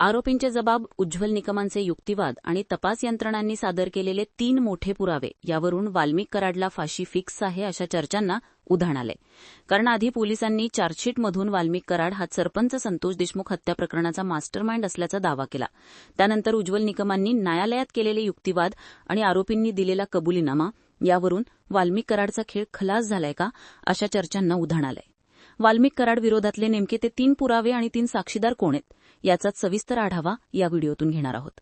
आरोपींचे जबाब उज्ज्वल निकमांचे युक्तिवाद आणि तपास यंत्रणांनी सादर केलेले तीन मोठे पुरावे यावरून वाल्मिक कराडला फाशी फिक्स आहे अशा चर्चांना उधाण आले कारण आधी पोलिसांनी चार्जशीटमधून वाल्मिक कराड हा सरपंच संतोष देशमुख हत्या प्रकरणाचा मास्टरमाइंड असल्याचा दावा केला. त्यानंतर उज्ज्वल निकमांनी न्यायालयात केलेले युक्तिवाद आणि आरोपींनी दिलेला कबुलीनामा यावरून वाल्मिक कराडचा खेळ खलास झालाय का अशा चर्चांना उधाण आलंय. वाल्मिक कराड विरोधातले नेमके ते तीन पुरावे आणि तीन साक्षीदार कोण आहेत? याचाच सविस्तर आढावा या व्हिडिओतून घेणार आहोत.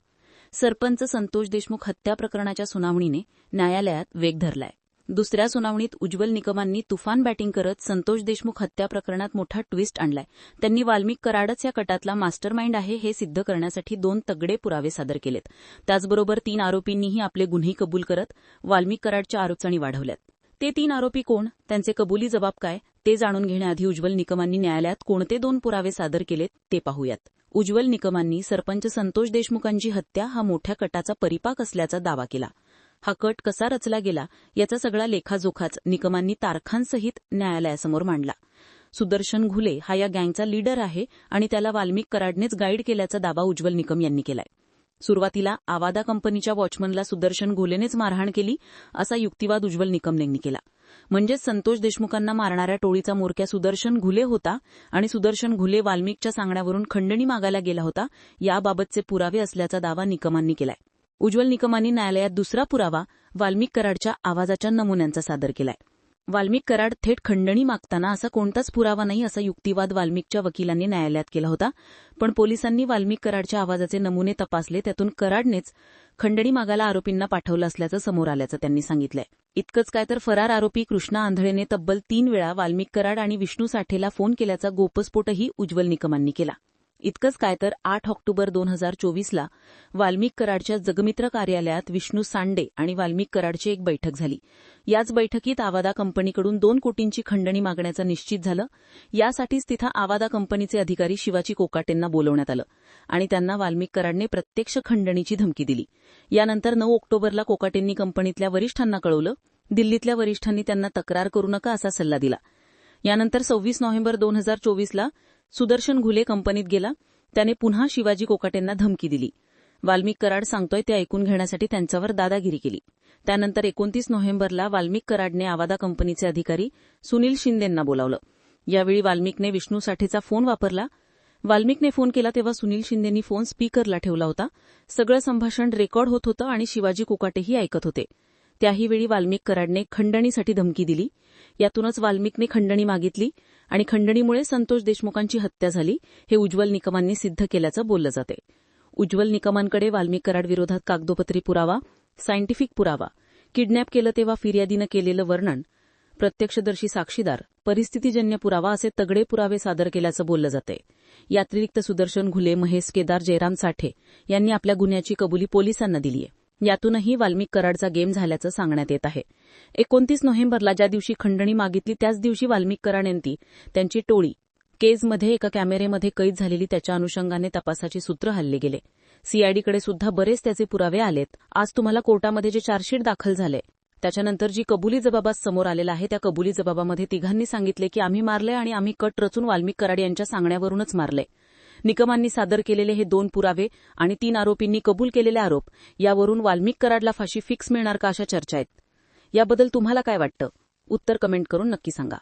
सरपंच संतोष देशमुख हत्या प्रकरणाच्या सुनावणीने न्यायालयात वेग धरलाय. दुसऱ्या सुनावणीत उज्ज्वल निकमांनी तुफान बॅटिंग करत संतोष देशमुख हत्या प्रकरणात मोठा ट्विस्ट आणलाय. त्यांनी वाल्मिक कराडच या कटातला मास्टरमाइंड आहे हे सिद्ध करण्यासाठी दोन तगडे पुरावे सादर केलेत. त्याचबरोबर तीन आरोपींनीही आपले गुन्हे कबूल करत वाल्मिक कराडच्या आरोपचणी वाढवल्यात. ते तीन आरोपी कोण? त्यांचे कबुली जबाब काय? ते जाणून घेण्याआधी उज्ज्वल निकमांनी न्यायालयात कोणते दोन पुरावे सादर केलेत ते पाहूयात. उज्ज्वल निकमांनी सरपंच संतोष देशमुखांची हत्या हा मोठ्या कटाचा परिपाक असल्याचा दावा केला. हा कट कसा रचला गेला याचा सगळा लेखाजोखाच निकमांनी तारखांसहित न्यायालयासमोर मांडला. सुदर्शन घुले हा या गँगचा लीडर आहे आणि त्याला वाल्मिक कराडनेच गाईड केल्याचा दावा उज्ज्वल निकम यांनी केलाय. सुरुवातीला आवादा कंपनीच्या वॉचमनला सुदर्शन घुलेनेच मारहाण केली असा युक्तिवाद उज्ज्वल निकम यांनी केला. म्हणजेच संतोष देशमुखांना मारणाऱ्या टोळीचा मोरक्या सुदर्शन घुले होता आणि सुदर्शन घुले वाल्मिकच्या सांगण्यावरून खंडणी मागायला गेला होता याबाबतचे पुरावे असल्याचा दावा निकमांनी केलाय. उज्ज्वल निकमांनी न्यायालयात दुसरा पुरावा वाल्मिक कराडच्या आवाजाच्या नमुन्यांचा सादर केलाय. वाल्मिक कराड थेट खंडणी मागताना असा कोणताच पुरावा नाही असा युक्तिवाद वाल्मिकच्या वकिलांनी न्यायालयात केला होता. पण पोलिसांनी वाल्मिक कराडच्या आवाजाचे नमुने तपासले त्यातून कराडनेच खंडणी मागायला आरोपींना पाठवलं असल्याचं समोर आल्याचं त्यांनी सांगितलंय. इतकंच काय तर फरार आरोपी कृष्णा आंधळेने तब्बल तीन वेळा वाल्मिक कराड आणि विष्णू साठेला फोन केल्याचा गोपस्फोटही उज्ज्वल निकमांनी केला. इतकंच काय तर आठ ऑक्टोबर दोन हजार चोवीसला वाल्मिक कराडच्या जगमित्र कार्यालयात विष्णू सांडे आणि वाल्मिक कराडची एक बैठक झाली. याच बैठकीत आवादा कंपनीकडून दोन कोटींची खंडणी मागण्याचं निश्चित झालं. यासाठीच तिथं आवादा कंपनीचे अधिकारी शिवाजी कोकाटेंना बोलवण्यात आलं आणि त्यांना वाल्मिक कराडने प्रत्यक्ष खंडणीची धमकी दिली. यानंतर नऊ ऑक्टोबरला कोकाटेंनी कंपनीतल्या वरिष्ठांना कळवलं. दिल्लीतल्या वरिष्ठांनी त्यांना तक्रार करू नका असा सल्ला दिला. यानंतर सव्वीस नोव्हेंबर दोन हजार चोवीसला सुदर्शन घुले कंपनीत गेला. त्याने पुन्हा शिवाजी कोकाटेंना धमकी दिली. वाल्मिक कराड सांगतोय ते ऐकून घेण्यासाठी त्यांच्यावर दादागिरी केली. त्यानंतर एकोणतीस नोव्हेंबरला वाल्मिक कराडने आवादा कंपनीचे अधिकारी सुनील शिंदेंना बोलावलं. यावेळी वाल्मिकने विष्णू साठेचा फोन वापरला. वाल्मिकने फोन केला तेव्हा सुनील शिंदेंनी फोन स्पीकरला ठेवला होता. सगळं संभाषण रेकॉर्ड होत होतं आणि शिवाजी कोकाटेही ऐकत होते. त्याही वेळी वाल्मिक कराडने खंडणीसाठी धमकी दिली. यातूनच वाल्मिकने खंडणी मागितली आणि खंडणीमुळे संतोष देशमुखांची हत्या झाली हे उज्ज्वल निकमांनी सिद्ध केल्याचं बोललं जाते. उज्ज्वल निकमांकडे वाल्मिक कराड विरोधात कागदोपत्री पुरावा सायंटिफिक पुरावा किडनॅप केलं तेव्हा फिर्यादीनं केलेलं वर्णन प्रत्यक्षदर्शी साक्षीदार परिस्थितीजन्य पुरावा असे तगडे पुरावे सादर केल्याचं बोललं जाते. यातिरिक्त सुदर्शन घुले महेश केदार जयराम साठे यांनी आपल्या गुन्ह्याची कबुली पोलिसांना दिली आहे यातूनही वाल्मिक कराडचा गेम झाल्याचं सांगण्यात येत आहे. एकोणतीस नोव्हेंबरला ज्या दिवशी खंडणी मागितली त्याच दिवशी वाल्मिक कराड यांनी त्यांची टोळी केजमध्ये एका कॅमेरेमध्ये कैद झालेली त्याच्या अनुषंगाने तपासाची सूत्र हल्ली गेले सीआयडीकडे सुद्धा बरेच त्याचे पुरावे आलेत. आज तुम्हाला कोर्टामध्ये जे चार्जशीट दाखल झाले त्याच्यानंतर जी कबुली जबाबात समोर आलेला आहे त्या कबुली जबाबामध्ये तिघांनी सांगितले की आम्ही मारले आणि आम्ही कट रचून वाल्मिक कराड यांच्या सांगण्यावरूनच मारले निकमांनी सादर केलेले हे दोन पुरावे आणि तीन आरोपींनी कबूल केलेले आरोप यावरून वाल्मिक कराडला फाशी फिक्स मिळणार का अशा चर्चा आहेत. याबद्दल तुम्हाला काय वाटतं? उत्तर कमेंट करून नक्की सांगा.